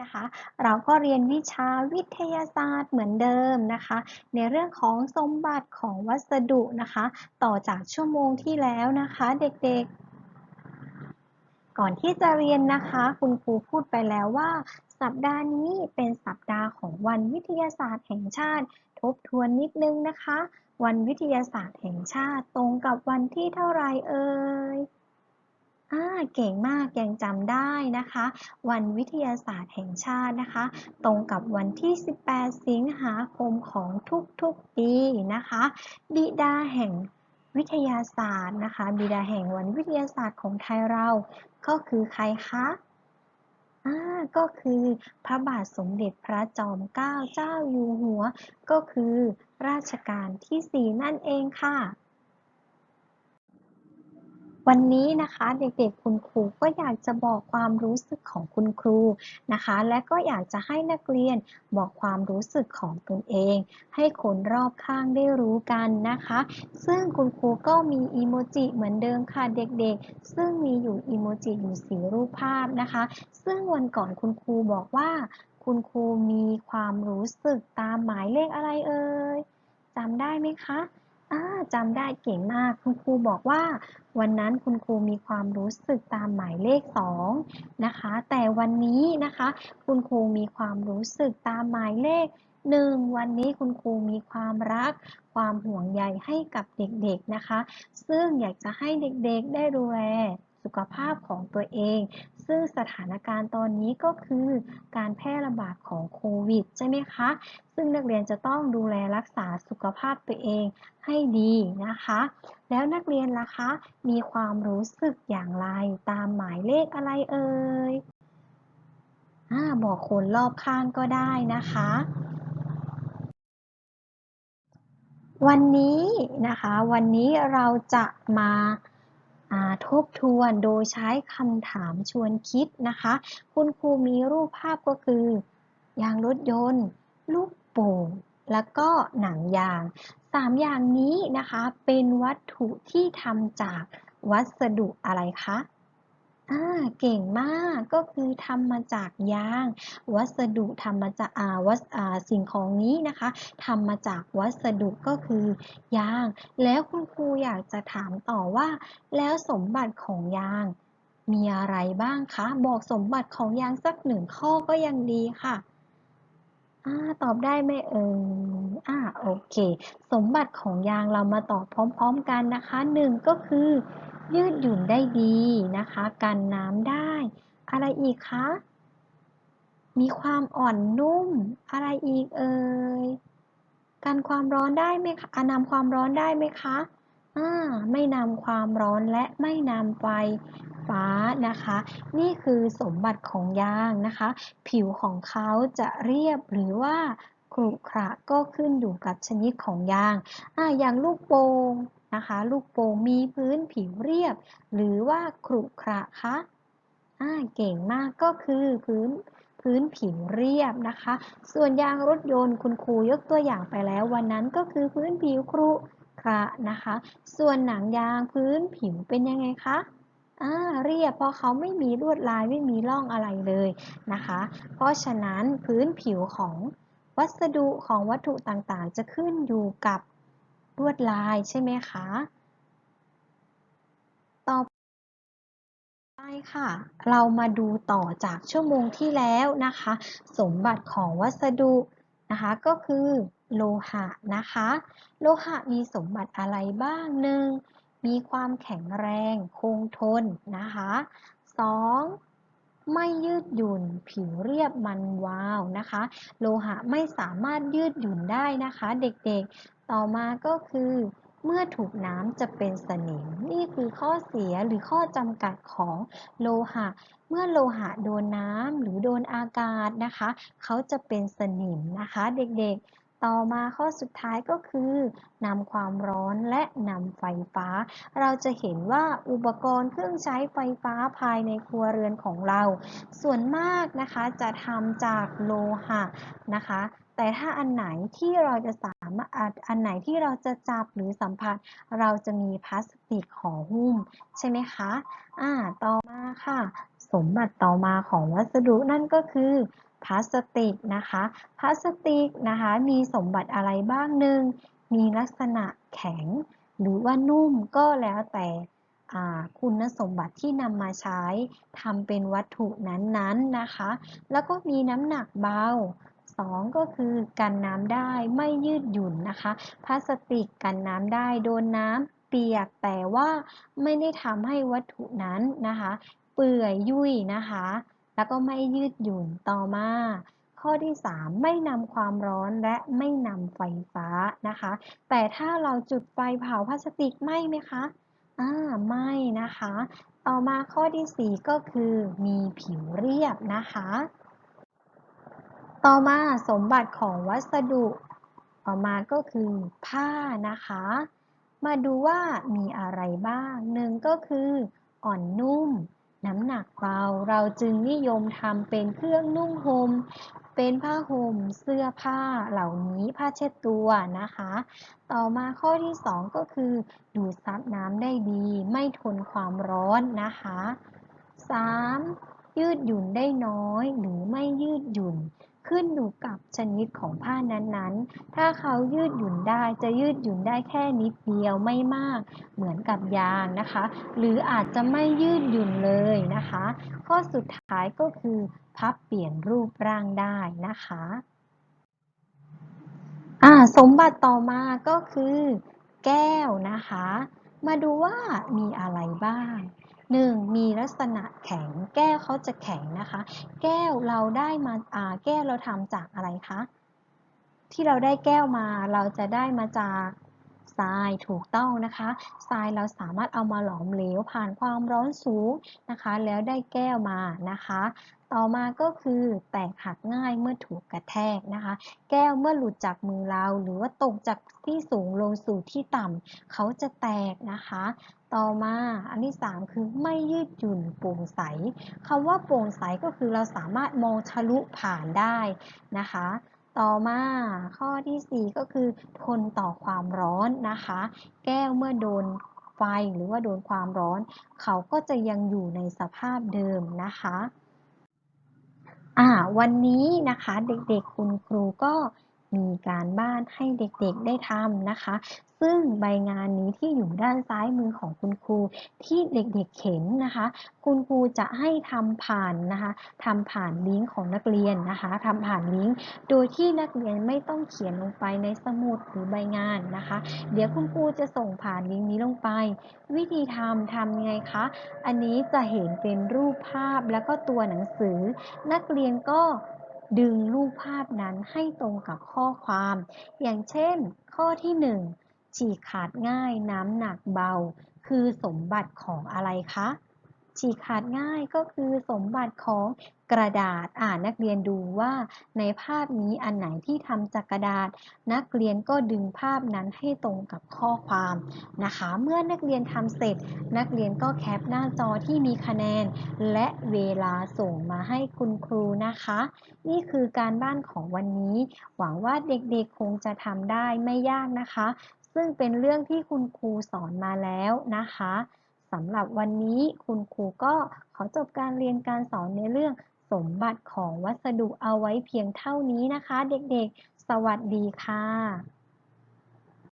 นะคะ เราก็เรียนวิชาวิทยาศาสตร์เหมือนเดิมนะคะ ในเรื่องของสมบัติของวัสดุนะคะ ต่อจากชั่วโมงที่แล้วนะคะเด็กๆ ก่อนที่จะเรียนนะคะ คุณครูพูดไปแล้วว่า สัปดาห์นี้เป็นสัปดาห์ของวันวิทยาศาสตร์แห่งชาติ ทบทวนนิดนึงนะคะ วันวิทยาศาสตร์แห่งชาติตรงกับวันที่เท่าไรเอ่ย อ่าเก่งมากยังจำได้นะคะ วันวิทยาศาสตร์แห่งชาตินะคะ ตรงกับวันที่ 18 สิงหาคมของทุกๆปีนะคะ บิดาแห่งวิทยาศาสตร์นะคะ บิดาแห่งวันวิทยาศาสตร์ของไทยเรา ก็คือใครคะอ่าก็คือพระบาทสมเด็จพระจอมเกล้าเจ้าอยู่หัว ก็คือราชการที่ 4 นั่นเองค่ะ วันนี้นะคะเด็กๆคุณครูก็อยากจะบอกความรู้สึกของคุณครูนะคะ และก็อยากจะให้นักเรียนบอกความรู้สึกของตนเอง ให้คนรอบข้างได้รู้กันนะคะ ซึ่งคุณครูก็มีอีโมจิเหมือนเดิมค่ะเด็กๆ ซึ่งมีอยู่อีโมจิอยู่สีรูปภาพนะคะ ซึ่งวันก่อนคุณครูบอกว่าคุณครูมีความรู้สึกตามหมายเลขอะไรเอ่ยจำได้ไหมคะ จำได้เก่งมาก คุณครูบอกว่า วันนั้นคุณครูมีความรู้สึกตามหมายเลข2นะคะ แต่วันนี้นะคะ คุณครูมีความรู้สึกตามหมายเลข1วันนี้คุณครูมีความรัก ความห่วงใยให้กับเด็กๆนะคะ ซึ่งอยากจะให้เด็กๆได้ดูแล สุขภาพของตัวเอง ซึ่งสถานการณ์ตอนนี้ก็คือการแพร่ระบาดของโควิด ใช่ไหมคะ ซึ่งนักเรียนจะต้องดูแลรักษาสุขภาพตัวเองให้ดีนะคะ แล้วนักเรียนล่ะคะ มีความรู้สึกอย่างไรตามหมายเลขอะไรเอ่ยอบอกคนรอบข้างก็ได้นะคะวันนี้นะคะ วันนี้เราจะมา ทบทวนโดยใช้คำถามชวนคิดนะคะ คุณครูมีรูปภาพก็คือยางรถยนต์ ลูกโป่งแล้วก็หนังยางสามอย่างนี้นะคะเป็นวัตถุที่ทำจากวัสดุอะไรคะ เก่งมากก็คือทำมาจากยาง วัสดุทำมาจากอาวัสอาสิ่งของนี้นะคะทำมาจากวัสดุก็คือยาง แล้วคุณครูอยากจะถามต่อว่า แล้วสมบัติของยาง มีอะไรบ้างคะ บอกสมบัติของยางสักหนึ่งข้อก็ยังดีค่ะอ่าตอบได้ไหมเอ่ยอ่าโอเค สมบัติของยางเรามาตอบพร้อม ๆ กันนะคะหนึ่งก็คือ ยืดหยุ่นได้ดีนะคะ กันน้ำได้ อะไรอีกคะ มีความอ่อนนุ่ม อะไรอีกเอ่ย กันความร้อนได้ไหมคะนำความร้อนได้ไหมคะอ่าไม่นำความร้อนและไม่นำไฟฟ้านะคะ นี่คือสมบัติของยางนะคะ ผิวของเขาจะเรียบหรือว่าขรุขระก็ขึ้นอยู่กับชนิดของยางอ่าอย่างลูกโป่ง นะคะ ลูกโป่งมีพื้นผิวเรียบ หรือว่าขรุขระคะอ่าเก่งมากก็คือพื้นพื้นผิวเรียบนะคะ ส่วนยางรถยนต์คุณครูยกตัวอย่างไปแล้ววันนั้นก็คือพื้นผิวครุขระนะคะ ส่วนหนังยางพื้นผิวเป็นยังไงคะอ่าเรียบเพราะเขาไม่มีลวดลายไม่มีร่องอะไรเลยนะคะ เพราะฉะนั้นพื้นผิวของวัสดุของวัตถุต่างๆ จะขึ้นอยู่กับ ลวดลายใช่ไหมคะ ต่อไปค่ะ เรามาดูต่อจากชั่วโมงที่แล้วนะคะ สมบัติของวัสดุนะคะก็คือโลหะนะคะ โลหะมีสมบัติอะไรบ้างหนึ่งมีความแข็งแรงคงทนนะคะ 2. ไม่ยืดหยุ่น ผิวเรียบมันวาวนะคะ โลหะไม่สามารถยืดหยุ่นได้นะคะ เด็กๆ ต่อมาก็คือ เมื่อถูกน้ำจะเป็นสนิม นี่คือข้อเสียหรือข้อจำกัดของโลหะ เมื่อโลหะโดนน้ำหรือโดนอากาศนะคะ เขาจะเป็นสนิมนะคะ เด็กๆ ต่อมาข้อสุดท้ายก็คือนำความร้อนและนำไฟฟ้า เราจะเห็นว่าอุปกรณ์เครื่องใช้ไฟฟ้าภายในครัวเรือนของเรา ส่วนมากนะคะจะทำจากโลหะนะคะแต่ถ้าอันไหนที่เราจะสามารถอันไหนที่เราจะจับหรือสัมผัส เราจะมีพลาสติกห่อหุ้ม ใช่ไหมคะ อ่า ต่อมาค่ะ สมบัติต่อมาของวัสดุนั่นก็คือพลาสติกนะคะ พลาสติกนะคะมีสมบัติอะไรบ้างหนึ่งมีลักษณะแข็ง หรือว่านุ่มก็แล้วแต่คุณสมบัติที่นำมาใช้ทำเป็นวัตถุนั้นๆนนนะคะ แล้วก็มีน้ำหนักเบา 2 ก็คือกันน้ำได้ไม่ยืดหยุ่นนะคะ พลาสติกกันน้ำได้โดนน้ำเปียกแต่ว่าไม่ได้ทำให้วัตถุนั้นนะคะ ปื่อยยุ่ยนะคะ แล้วก็ไม่ยืดหยุ่นต่อมา ข้อที่ 3 ไม่นำความร้อนและไม่นำไฟฟ้านะคะ แต่ถ้าเราจุดไฟเผาพลาสติกไหมไหมคะอ่าไม่นะคะ ต่อมาข้อที่ 4 ก็คือมีผิวเรียบนะคะ ต่อมาสมบัติของวัสดุต่อมาก็คือผ้านะคะ มาดูว่ามีอะไรบ้างหนึ่งก็คืออ่อนนุ่ม น้ำหนักเบาเราจึงนิยมทำเป็นเครื่องนุ่งห่มเป็นผ้าห่มเสื้อผ้าเหล่านี้ผ้าเช็ดตัวนะคะ ต่อมาข้อที่ 2 ก็คือ ดูดซับน้ำได้ดี ไม่ทนความร้อนนะคะ 3. ยืดหยุ่นได้น้อยหรือไม่ยืดหยุ่น ขึ้นอยู่กับชนิดของผ้านั้นๆ ถ้าเขายืดหยุ่นได้จะยืดหยุ่นได้แค่นิดเดียวไม่มาก เหมือนกับยางนะคะ หรืออาจจะไม่ยืดหยุ่นเลยนะคะ ข้อสุดท้ายก็คือ พับเปลี่ยนรูปร่างได้นะคะอ่าสมบัติต่อมาก็คือ แก้วนะคะ มาดูว่ามีอะไรบ้าง 1. มีลักษณะแข็ง แก้วเขาจะแข็งนะคะ แก้วเราได้มาอ่าแก้วเราทำจากอะไรคะ ที่เราได้แก้วมาเราจะได้มาจากทรายถูกต้องนะคะทรายเราสามารถเอามาหลอมเหลวผ่านความร้อนสูงนะคะ แล้วได้แก้วมานะคะ ต่อมาก็คือแตกหักง่ายเมื่อถูกกระแทกนะคะ แก้วเมื่อหลุดจากมือเรา หรือว่าตกจากที่สูงลงสู่ที่ต่ำเขาจะแตกนะคะ ต่อมาอันที่ 3 คือไม่ยืดหยุ่นโปร่งใสคำว่าโปร่งใสก็คือเราสามารถมองทะลุผ่านได้นะคะ ต่อมาข้อที่ 4 ก็คือทนต่อความร้อนนะคะ แก้วเมื่อโดนไฟหรือว่าโดนความร้อน เขาก็จะยังอยู่ในสภาพเดิมนะคะอ่าวันนี้นะคะเด็กๆคุณครูก็ มีการบ้านให้เด็กๆได้ทำนะคะ ซึ่งใบงานนี้ที่อยู่ด้านซ้ายมือของคุณครูที่เด็กๆเข็นนะคะ คุณครูจะให้ทำผ่านนะคะทำผ่านลิงก์ของนักเรียนนะคะทำผ่านลิงก์โดยที่นักเรียนไม่ต้องเขียนลงไปในสมุดหรือใบงานนะคะ เดี๋ยวคุณครูจะส่งผ่านลิงก์นี้ลงไป วิธีทำทำยังไงคะ อันนี้จะเห็นเป็นรูปภาพแล้วก็ตัวหนังสือ นักเรียนก็ ดึงรูปภาพนั้นให้ตรงกับข้อความ อย่างเช่น ข้อที่ 1 ฉีกขาดง่ายน้ำหนักเบา คือสมบัติของอะไรคะ ฉีกขาดง่ายก็คือสมบัติของกระดาษอ่านนักเรียนดูว่าในภาพนี้อันไหนที่ทำจากกระดาษ นักเรียนก็ดึงภาพนั้นให้ตรงกับข้อความนะคะ เมื่อนักเรียนทำเสร็จ นักเรียนก็แคปหน้าจอที่มีคะแนน และเวลาส่งมาให้คุณครูนะคะ นี่คือการบ้านของวันนี้ หวังว่าเด็กๆคงจะทำได้ไม่ยากนะคะ ซึ่งเป็นเรื่องที่คุณครูสอนมาแล้วนะคะ สำหรับวันนี้คุณครูก็ขอจบการเรียนการสอนในเรื่องสมบัติของวัสดุเอาไว้เพียงเท่านี้นะคะ เด็กๆ สวัสดีค่ะ